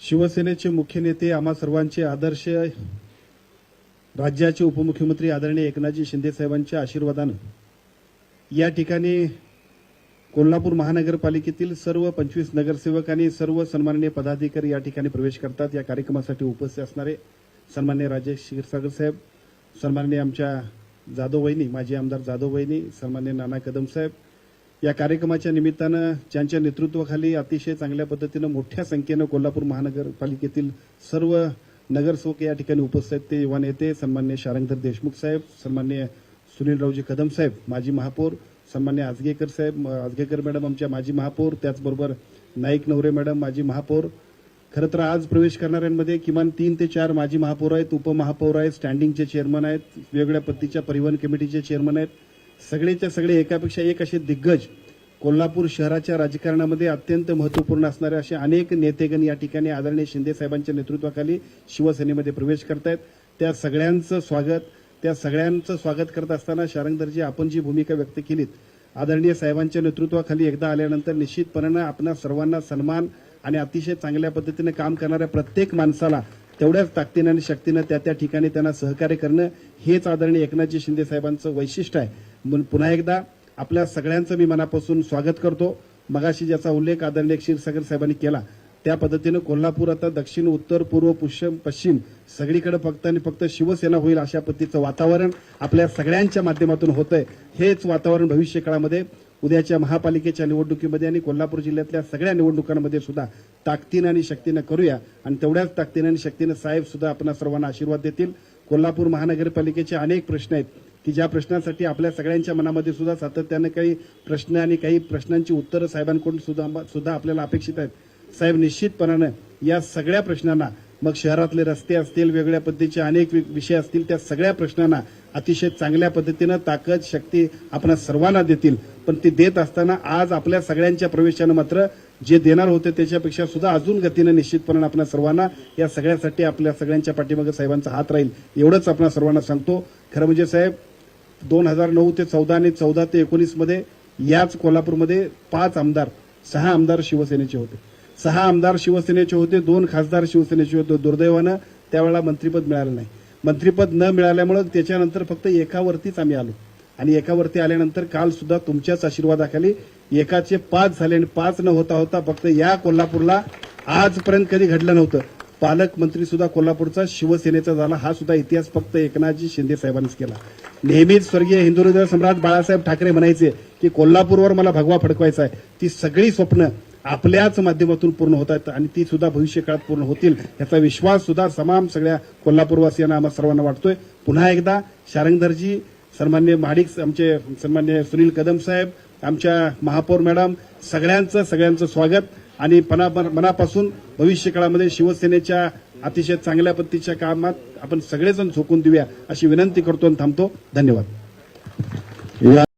शिवसेनेचे मुख्य नेते आम्हा सर्वांचे आदर्श राज्याचे उपमुख्यमंत्री आदरणीय एकनाथजी शिंदे साहेबांच्या आशीर्वादानं या ठिकाणी कोल्हापूर महानगरपालिकेतील सर्व पंचवीस नगरसेवक आणि सर्व सन्माननीय पदाधिकारी या ठिकाणी प्रवेश करतात. या कार्यक्रमासाठी उपस्थित असणारे सन्मान्य राजेश क्षीरसागर साहेब सन्माननीय आमच्या जाधव वहिनी माजी आमदार जाधव वहिनी सन्मान्य नाना कदम साहेब या कार्यक्रमाच्या निमित्तानं ज्यांच्या नेतृत्वाखाली अतिशय चांगल्या पद्धतीनं मोठ्या संख्येनं कोल्हापूर महानगरपालिकेतील सर्व नगरसेवक या ठिकाणी उपस्थित आहेत. ते युवा नेते सन्मान्य शारंगधर देशमुख साहेब सन्मान्य सुनीलरावजी कदम साहेब माजी महापौर सन्मान्य आजगेकर साहेब आजगेकर मॅडम आमच्या माजी महापौर त्याचबरोबर नाईक नवरे मॅडम माजी महापौर. खरं तर आज प्रवेश करणाऱ्यांमध्ये किमान तीन ते चार माजी महापौर आहेत उपमहापौर आहेत स्टँडिंगचे चेअरमन आहेत वेगवेगळ्या पद्धतीच्या परिवहन कमिटीचे चेअरमन आहेत. सगळेच्या सगळे एकापेक्षा एक असे दिग्गज कोल्हापूर शहराच्या राजकारणामध्ये अत्यंत महत्त्वपूर्ण असणारे असे अनेक नेतेगण या ठिकाणी आदरणीय शिंदे साहेबांच्या नेतृत्वाखाली शिवसेनेमध्ये प्रवेश करतायत. त्या सगळ्यांचं स्वागत त्या सगळ्यांचं स्वागत करत असताना शारंगदरजी आपण जी भूमिका व्यक्त केलीत. आदरणीय साहेबांच्या नेतृत्वाखाली एकदा आल्यानंतर निश्चितपणानं आपणा सर्वांना सन्मान आणि अतिशय चांगल्या पद्धतीनं काम करणाऱ्या प्रत्येक माणसाला तेवढ्याच ताकदीनं आणि शक्तीनं त्या त्या ठिकाणी त्यांना सहकार्य करणं हेच आदरणीय एकनाथजी शिंदे साहेबांचं वैशिष्ट्य आहे. पुन्हा एकदा आपल्या सगळ्यांचं मी मनापासून स्वागत करतो. मगाशी ज्याचा उल्लेख आदरणीय क्षीरसागर साहेबांनी केला त्या पद्धतीनं कोल्हापूर आता दक्षिण उत्तर पूर्व पश्चिम पश्चिम सगळीकडे फक्त आणि फक्त शिवसेना होईल अशा पद्धतीचं वातावरण आपल्या सगळ्यांच्या माध्यमातून होतंय. हेच वातावरण भविष्य काळामध्ये उद्याच्या महापालिकेच्या निवडणुकीमध्ये आणि कोल्हापूर जिल्ह्यातल्या सगळ्या निवडणुकांमध्ये सुद्धा ताकदीनं आणि शक्तीनं करूया आणि तेवढ्याच ताकदीनं आणि शक्तीनं साहेब सुद्धा आपण सर्वांना आशीर्वाद देतील. कोल्हापूर महानगरपालिकेचे अनेक प्रश्न आहेत. की ज्या प्रश्नांसाठी आपल्या सगळ्यांच्या मनामध्ये सुद्धा सातत्यानं काही प्रश्न आणि काही प्रश्नांची उत्तरं साहेबांकडून सुद्धा सुद्धा आपल्याला अपेक्षित आहेत. साहेब निश्चितपणानं या सगळ्या प्रश्नांना मग शहरातले रस्ते असतील वेगळ्या पद्धतीचे अनेक विषय असतील त्या सगळ्या प्रश्नांना अतिशय चांगल्या पद्धतीनं ताकद शक्ती आपण सर्वांना देतील. पण ती देत असताना आज आपल्या सगळ्यांच्या प्रवेशानं मात्र जे देणार होते त्याच्यापेक्षा सुद्धा अजून गतीनं निश्चितपणे आपण सर्वांना या सगळ्यासाठी आपल्या सगळ्यांच्या पाठीमागे साहेबांचा हात राहील. एवढंच आपण सर्वांना सांगतो. खरं म्हणजे साहेब दोन हजार नऊ ते चौदा आणि चौदा ते एकोणीसमध्ये याच कोल्हापूरमध्ये पाच आमदार सहा आमदार शिवसेनेचे होते. सहा आमदार शिवसेनेचे होते दोन खासदार शिवसेनेचे होते. दुर्दैवानं त्यावेळेला मंत्रीपद मिळालं नाही. मंत्रीपद न मिळाल्यामुळे त्याच्यानंतर फक्त एकावरतीच आम्ही आलो. आणि एकावरती आल्यानंतर काल सुद्धा तुमच्याच आशीर्वादाखाली एकाचे पाच झाले आणि पाच न होता होता फक्त या कोल्हापूरला आजपर्यंत कधी घडलं नव्हतं. पालकमंत्री सुद्धा कोल्हापूरचा शिवसेनेचा झाला. हा सुद्धा इतिहास फक्त एकनाथजी शिंदे साहेबांनीच केला. नेहमीच स्वर्गीय हिंदू हृदय सम्राट बाळासाहेब ठाकरे म्हणायचे की कोल्हापूरवर मला भगवा फडकवायचा आहे. ती सगळी स्वप्न आपल्याच माध्यमातून पूर्ण होत आहेत आणि ती सुद्धा भविष्य काळात पूर्ण होतील याचा विश्वास सुद्धा तमाम सगळ्या कोल्हापूरवासियांना आम्हा सर्वांना वाटतोय. पुन्हा एकदा शारंगधरजी सन्मान्य महाडिक आमचे सन्मान्य सुनील कदम साहेब आमच्या महापौर मॅडम सगळ्यांचं सगळ्यांचं स्वागत. आणि मनापासून भविष्य काळामध्ये शिवसेनेच्या अतिशय चांगल्या पद्धतीच्या कामात आपण सगळेजण झोकून देऊया अशी विनंती करतो आणि थांबतो. धन्यवाद.